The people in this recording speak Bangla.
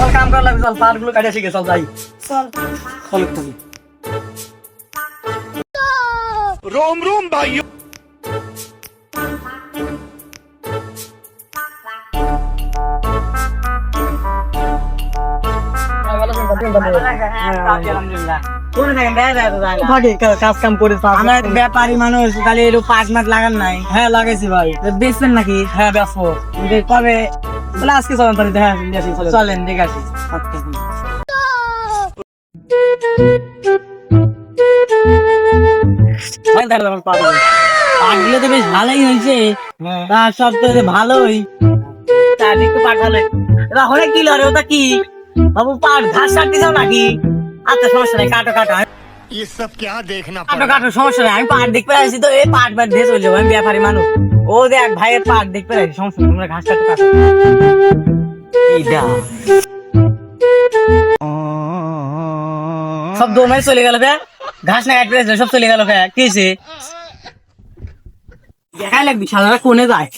চল কাম করা লাগবে চল পার গুলো কাটিয়ে শিখে চল যাই চল চল তুমি রোম রোম ভাই ব্যাপারী মানুষ খালি পাঁচ মাস লাগান নাই হ্যাঁ লাগাইছি ভাই বেচবেন নাকি হ্যাঁ বেচবো কবে বলে আজকে চলেন তাহলে হ্যাঁ দেখি চলেন চলেন দেখে আসি ভাই দাঁড়া আমার পা ধরে। পাটগুলো তো বেশ ভালোই হয়েছে হ্যাঁ তার সব তো ভালোই তার একটু পাট ভালো এবার হলে কি লরে ওটা কি বাবু পাট ঘাস কাটতে যাও নাকি আচ্ছা সমস্যা নাই কাটো কাটো আমি- ये सब क्या देखना কাটো पड़ा কাটো সমস্যা নাই আমি পাট দেখতে আসছি তো এই পাট পাট দিয়ে চলে যাবো আমি ব্যাপারী মানুষ ও দেখ ভাইয়ের পাক দেখতে আসছি সমস্যা তোমরা ঘাস সব দৌড়ে চলে গেল ফ্যা ঘাস না কাটতে সব চলে গেল ফ্যা কি দেখাই লাগবি সাদারা কোনে যায়?